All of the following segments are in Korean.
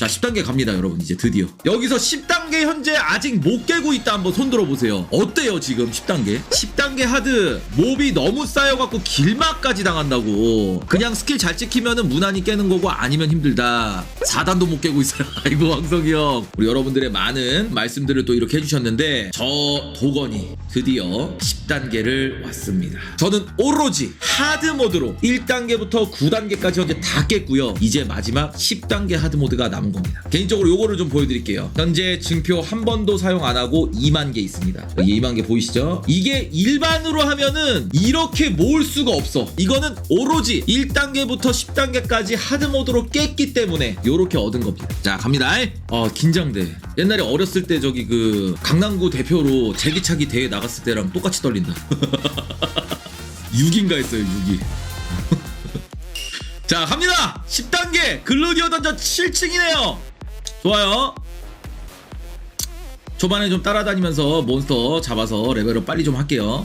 자 10단계 갑니다 여러분. 이제 드디어. 여기서 10단계 현재 아직 못 깨고 있다. 한번 손 들어보세요. 어때요 지금 10단계? 10단계 하드 몹이 너무 쌓여갖고 길막까지 당한다고. 그냥 스킬 잘 찍히면은 무난히 깨는 거고 아니면 힘들다. 4단도 못 깨고 있어요. 아이고 왕성이 형. 우리 여러분들의 많은 말씀들을 또 이렇게 해주셨는데 저 도건이 드디어 10단계를 왔습니다. 저는 오로지 하드 모드로 1단계부터 9단계까지 현재 다 깼고요. 이제 마지막 10단계 하드 모드가 남은 겁니다. 개인적으로 요거를 좀 보여드릴게요. 현재 증표 한 번도 사용 안 하고 2만 개 있습니다. 여기 2만 개 보이시죠? 이게 일반으로 하면은 이렇게 모을 수가 없어. 이거는 오로지 1단계부터 10단계까지 하드 모드로 깼기 때문에 요렇게 얻은 겁니다. 자 갑니다. 어 긴장돼. 옛날에 어렸을 때 저기 그 강남구 대표로 제기차기 대회 나갔을 때랑 똑같이 떨린다. 6인가 했어요 6이 자 갑니다. 10단계 글루디오 던전 7층이네요. 좋아요. 초반에 좀 따라다니면서 몬스터 잡아서 레벨업 빨리 좀 할게요.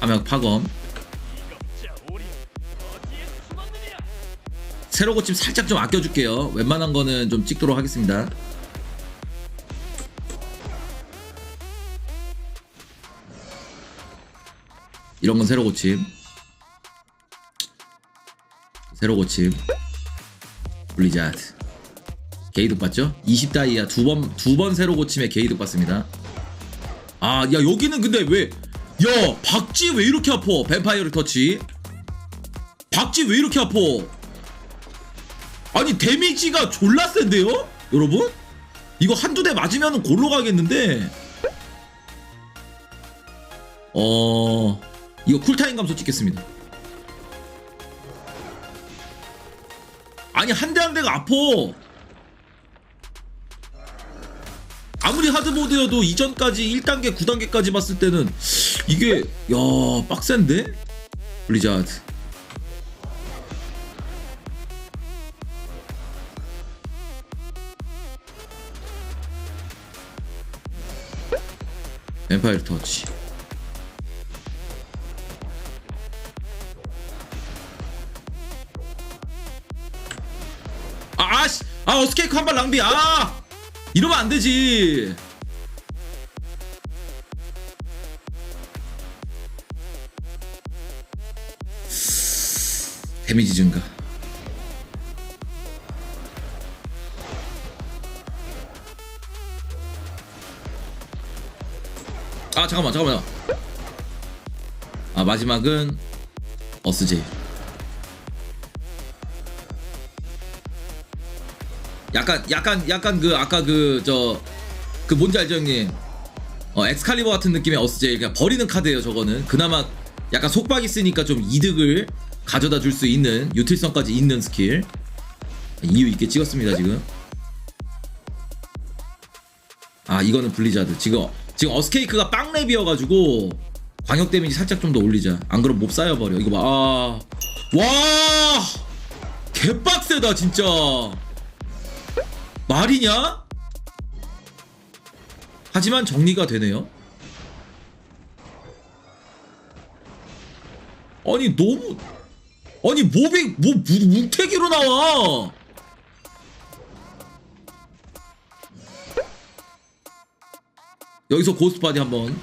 암약 파검? 새로 고침 살짝 좀 아껴줄게요. 웬만한 거는 좀 찍도록 하겠습니다 이런 건 새로 고침. 새로 고침. 블리자드. 게이득 봤죠? 20다이아 두번 두 번 새로 고침에 게이득 봤습니다. 아 야 여기는 근데 왜 야 박쥐 왜 이렇게 아파? 뱀파이어를 터치. 박쥐 왜 이렇게 아파? 아니 데미지가 졸라 센데요? 여러분? 이거 한두 대 맞으면 골로 가겠는데. 어... 이거 쿨타임 감소 찍겠습니다. 아니 한 대 한 대가 아파. 아무리 하드모드여도 이전까지 1단계 9단계까지 봤을 때는 이게 야 빡센데? 블리자드. 엠파이어 터치 아 어스케이크 한 발 낭비. 아 이러면 안 되지. 데미지 증가. 아 잠깐만 잠깐만 아 마지막은 어스제이 약간 약간 약간 그 아까 그저그 뭔지 알죠 형님? 어 엑스칼리버 같은 느낌의 어스제이. 그냥 버리는 카드예요 저거는. 그나마 약간 속박 있으니까 좀 이득을 가져다 줄 수 있는 유틸성까지 있는 스킬. 이유 있게 찍었습니다 지금. 아 이거는 블리자드. 지금 지금 어스케이크가 빵랩이어가지고 광역 데미지 살짝 좀 더 올리자. 안 그럼 몹 쌓여버려. 이거 봐아와! 개빡세다 진짜 말이냐? 하지만 정리가 되네요. 아니 너무 아니 몹이 뭐 무- 무태기로 나와. 여기서 고스트 바디 한번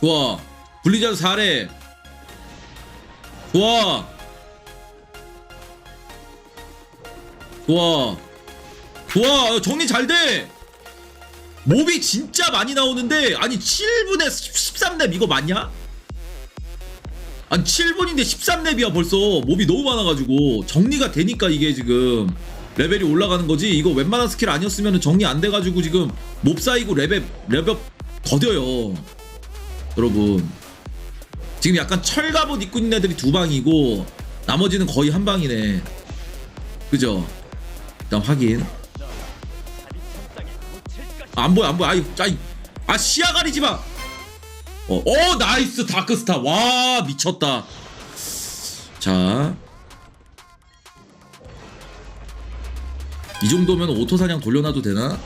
좋아. 블리자드 4래 좋아. 좋아. 좋아. 정리 잘돼. 몹이 진짜 많이 나오는데 아니 7분에 13렙 이거 맞냐? 아니 7분인데 13렙이야 벌써. 몹이 너무 많아가지고. 정리가 되니까 이게 지금 레벨이 올라가는 거지. 이거 웬만한 스킬 아니었으면 정리 안 돼가지고 지금 몹 쌓이고 레벨 레벨 더뎌요 여러분 지금 약간 철갑옷 입고 있는 애들이 두 방이고 나머지는 거의 한 방이네 그죠 일단 확인 아, 안 보여 안 보여 아이 아이 아 시야 가리지 마. 어, 어 나이스 다크스타 와 미쳤다. 자. 이 정도면 오토 사냥 돌려놔도 되나?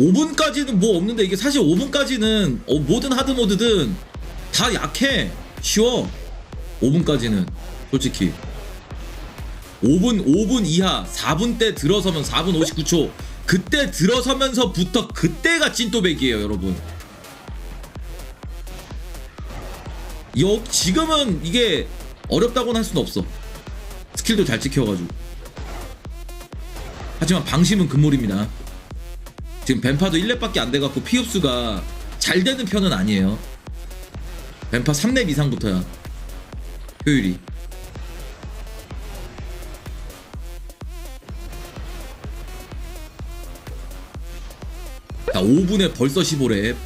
오분까지는 뭐 없는데 이게 사실 5분까지는 어, 모든 하드 모드든 다 약해. 쉬워. 5분까지는 솔직히. 5분 5분 이하 4분 때 들어서면 4분 59초. 그때 들어서면서부터 그때가 찐또백이에요 여러분. 여, 지금은 이게 어렵다고는 할 수는 없어. 스킬도 잘 찍혀가지고. 하지만 방심은 금물입니다 지금 뱀파도 1렙밖에 안 돼갖고 피흡수가 잘 되는 편은 아니에요. 뱀파 3렙 이상부터야. 효율이. 야 5분에 벌써 15렙.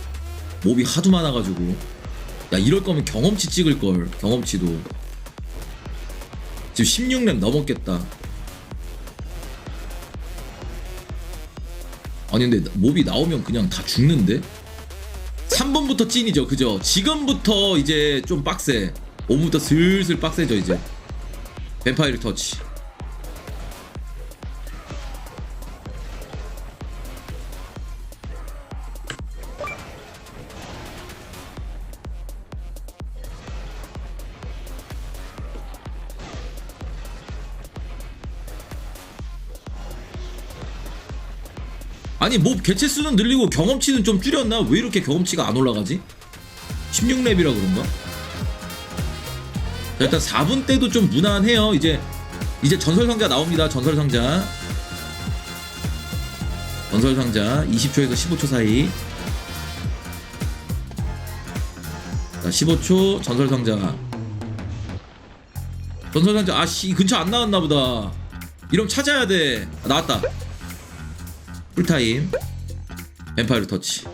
몹이 하도 많아가지고. 야 이럴 거면 경험치 찍을걸. 경험치도. 지금 16렙 넘었겠다. 아니 근데 몹이 나오면 그냥 다 죽는데? 3분부터 찐이죠 그죠? 지금부터 이제 좀 빡세 5분부터 슬슬 빡세죠 이제 뱀파이어 터치 아니 뭐 개체 수는 늘리고 경험치는 좀 줄였나? 왜 이렇게 경험치가 안 올라가지? 16렙이라 그런가? 자, 일단 4분 때도 좀 무난해요. 이제 이제 전설 상자 나옵니다. 전설 상자. 전설 상자 20초에서 15초 사이. 자, 15초 전설 상자. 전설 상자 아씨 이 근처 안 나왔나 보다. 이러면 찾아야 돼. 아, 나왔다. 풀타임 뱀파이어 터치.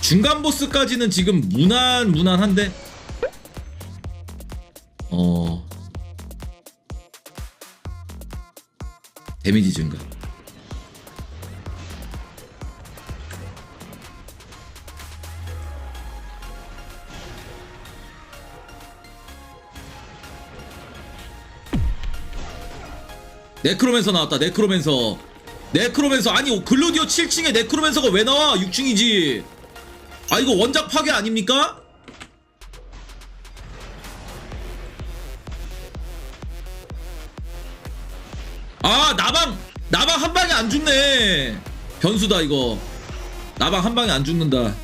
중간 보스까지는 지금 무난 무난한데 데미지 증가. 네크로맨서 나왔다. 네크로맨서. 네크로맨서 아니 글로디오 7층에 네크로맨서가 왜 나와? 6층이지. 아 이거 원작 파괴 아닙니까? 변수다 이거. 나방 한 방에 안 죽는다.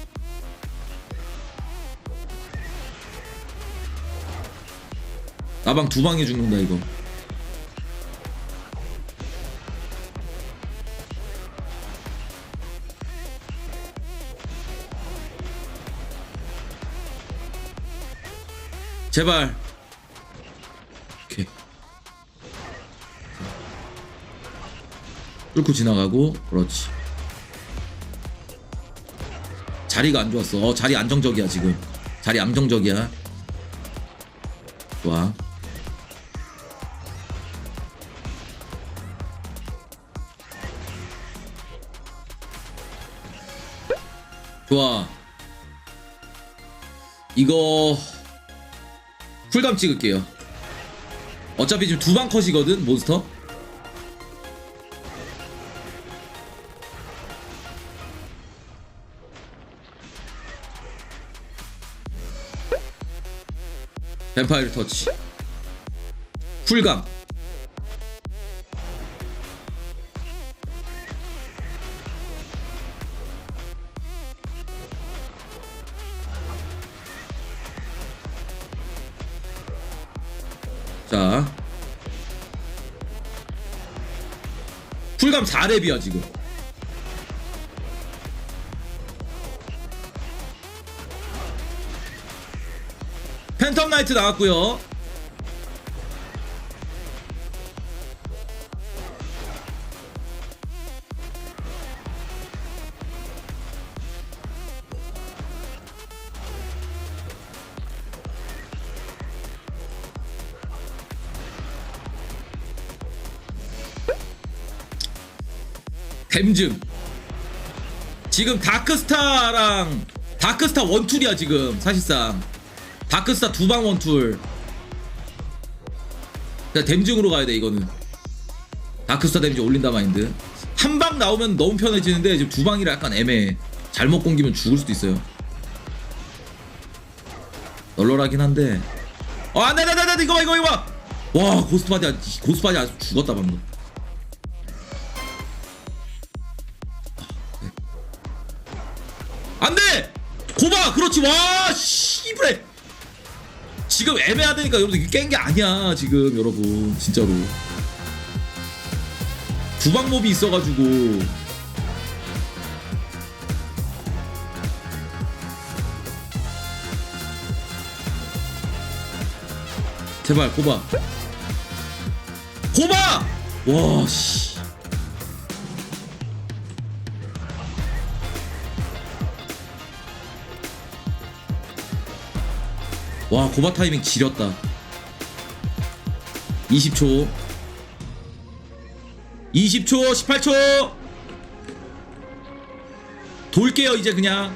나방 두 방에 죽는다 이거. 제발. 오케이. 뚫고 지나가고 그렇지 자리가 안 좋았어. 어, 자리 안정적이야 지금. 자리 안정적이야. 좋아. 좋아. 이거 쿨감 찍을게요. 어차피 지금 두 방 컷이거든 몬스터 뱀파이어 터치 쿨감. 자. 쿨감 4렙이야 지금 나이트 나왔고요. 댐즘. 지금 다크스타랑 다크스타 원툴이야 지금 사실상 다크스타 두 방 원툴. 그냥 댐증으로 가야 돼 이거는. 다크스타 댐증 올린다 마인드. 한 방 나오면 너무 편해지는데 지금 두 방이라 약간 애매해. 잘못 공기면 죽을 수도 있어요. 널널하긴 한데. 어 안돼 안돼 안돼 이거 봐 이거 이거 봐와 고스트바디 아주- 고스트바디 아주 죽었다 방금. 안돼! 고바 그렇지. 와 씨브레 지금 애매하다니까 여러분 깬 게 아니야 지금 여러분. 진짜로. 두방몹이 있어가지고. 제발 고바. 고바! 와씨 와 고바 타이밍 지렸다. 20초. 20초 18초. 돌게요 이제 그냥.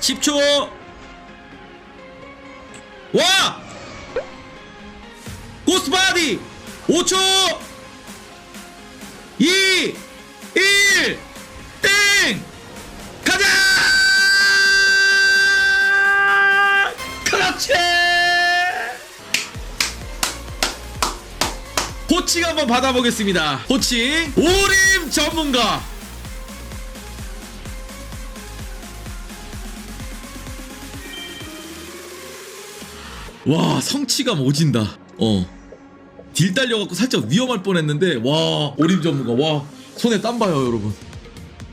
10초. 와! 고스바디! 5초! 2 호칭 한번 받아보겠습니다. 호칭 오림 전문가. 와 성취감 오진다. 어. 딜 딸려갖고 살짝 위험할 뻔했는데 와 오림 전문가 와 손에 땀 봐요 여러분.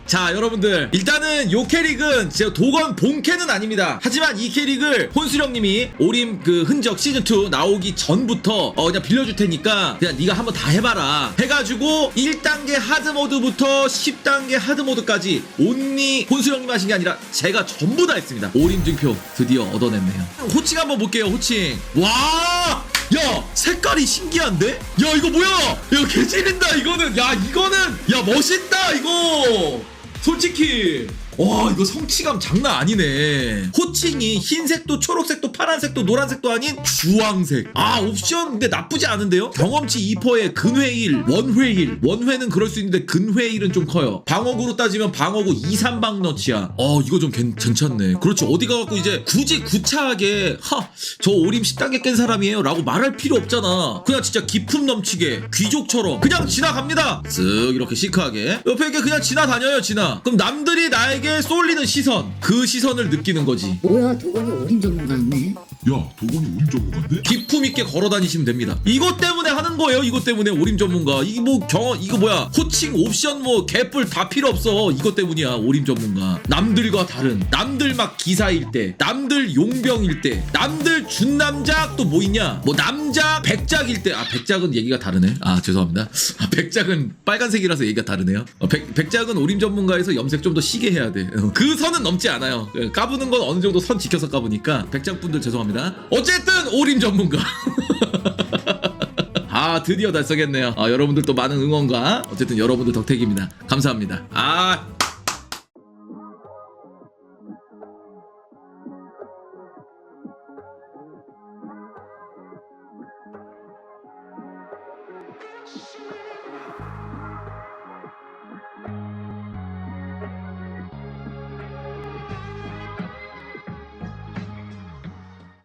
자 여러분들. 일단은 요 캐릭은 제가 도건 본캐는 아닙니다. 하지만 이 캐릭을 혼수령님이 오림 그 흔적 시즌2 나오기 전부터 어 그냥 빌려줄 테니까 그냥 네가 한번 다 해봐라. 해가지고 1단계 하드모드부터 10단계 하드모드까지 온리 혼수령님 하신 게 아니라 제가 전부 다 했습니다. 오림 증표 드디어 얻어냈네요. 호칭 한번 볼게요 호칭. 와! 야 색깔이 신기한데? 야 이거 뭐야? 야 개지린다 이거는. 야 이거는. 야 멋있다 이거 솔직히 와 이거 성취감 장난 아니네. 호칭이 흰색도 초록색도 파란색도 노란색도 아닌 주황색. 아 옵션 근데 나쁘지 않은데요? 경험치 2%에 근회일 원회일. 원회는 그럴 수 있는데 근회일은 좀 커요. 방어구로 따지면 방어구 2, 3방 너치야. 어 이거 좀 괜, 괜찮네. 그렇지. 어디 가갖고 이제 굳이 구차하게 하 저 오림 10단계 깬 사람이에요? 라고 말할 필요 없잖아. 그냥 진짜 기품 넘치게 귀족처럼 그냥 지나갑니다. 쓱 이렇게 시크하게. 옆에 이렇게 그냥 지나다녀요 지나. 그럼 남들이 나에게 쏠리는 시선 그 시선을 느끼는 거지 뭐야 도건이 어린 전문가였네 야, 도건이 우림 전문가인데? 기품 있게 걸어 다니시면 됩니다. 이것 때문에 하는 거예요. 이것 때문에 오림 전문가. 이게 뭐 경험 이거 뭐야? 호칭 옵션 뭐 개뿔 다 필요 없어. 이것 때문이야. 오림 전문가. 남들과 다른 남들 막 기사일 때, 남들 용병일 때, 남들 준남작 또 뭐 있냐? 뭐 남작 백작일 때. 아 백작은 얘기가 다르네. 아 죄송합니다. 아 백작은 빨간색이라서 얘기가 다르네요. 어, 백 백작은 오림 전문가에서 염색 좀 더 시게 해야 돼. 어, 그 선은 넘지 않아요. 예, 까부는 건 어느 정도 선 지켜서 까부니까 백작 분들 죄송합니다. 어쨌든 오림 전문가. 아 드디어 달성했네요. 아, 여러분들 또 많은 응원과 어쨌든 여러분들 덕택입니다. 감사합니다. 아